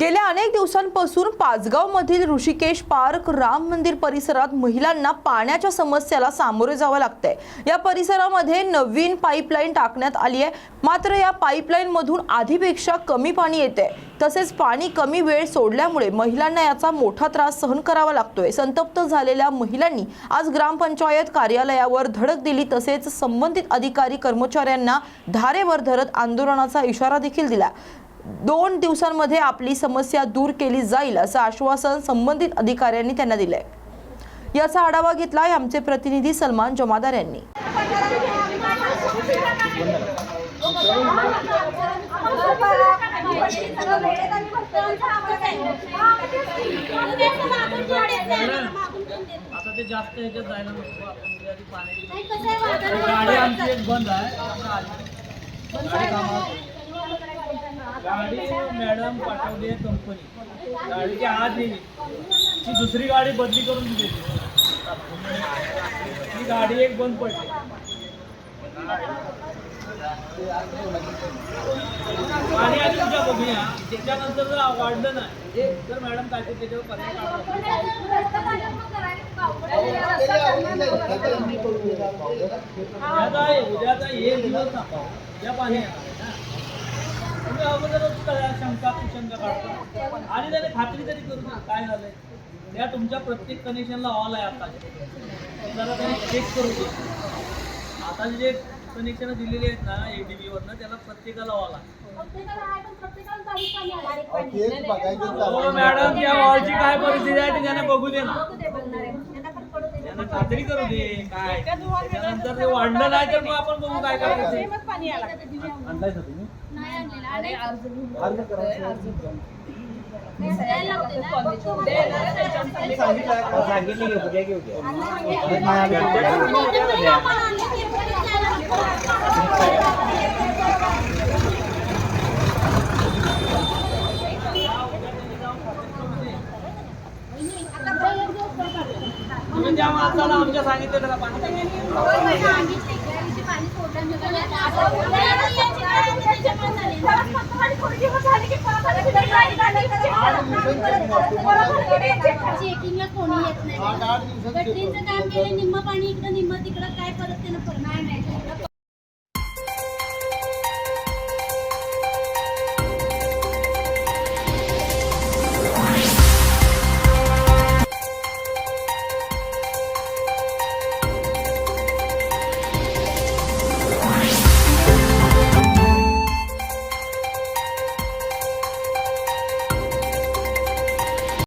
गेल्या अनेक दिवसांपासून पाचगाव मधील ऋषिकेश पार्क राम मंदिर परिसरात महिलांना पाण्याच्या समस्याला सामोरे जावं लागतंय. या परिसरामध्ये नवीन पाईपलाईन टाकण्यात आली आहे. मात्र या पाईपलाईन मधून आधीपेक्षा कमी पाणी येते तसेच पाणी कमी वेळ सोडल्यामुळे महिलांना याचा मोठा त्रास सहन करावा लागतोय. संतप्त झालेल्या महिलांनी आज ग्रामपंचायत कार्यालयावर धडक दिली. तसेच संबंधित अधिकारी कर्मचाऱ्यांना धारेवर धरत आंदोलनाचा इशारा देखील दिला. दोन दिवसांमध्ये आपली समस्या दूर केली जाईल असं आश्वासन संबंधित अधिकाऱ्यांनी त्यांना दिलंय. याचा आढावा घेतलाय आमचे प्रतिनिधी सलमान जमादार यांनी. आता ते जास्त ह्याच्यात जायला नको आपण गाडी आमची एक बंद आहे आता आली. गाडी कामावर. गाडी मॅडम पाठवली आहे कंपनी. गाडीची आज येईल ती दुसरी गाडी बदली करून दिली. ती गाडी एक बंद पडली. आणि आधी तुझ्या बघूया त्याच्यानंतर जर वाढलं नाही तर मॅडम काय ते त्याच्यावर पर्याय उद्याचा एक दिवस या उद्या पाणी तुम्ही अगोदरच करा, शंका कुशंका काढता. आणि त्याने खात्री तरी करू द्या काय झालंय? त्या तुमच्या प्रत्येक कनेक्शनला ऑल आहे आता. जरा त्याने चेक करू दे आता जे कनेक्शन दिलेली आहेत ना एडीबी वरनं त्याला प्रत्येकाला ऑल आहे. हो मॅडम त्या वॉलची काय परिस्थिती आहे ते त्याने बघू दे ना. त्यांना खात्री करू दे. काय? त्याच्यानंतर ते वाढलं नाही तर मग आपण बघू काय करायचं तुम्ही? तुम्ही त्या माणसाला आमच्या सांगितलं त्याला पाणी चेकिंगला कोणी येत नाही. गटरीचं काम केलं निम्म पाणी इकडं निम्म तिकडं काय परत त्यानं परत नाही नाही.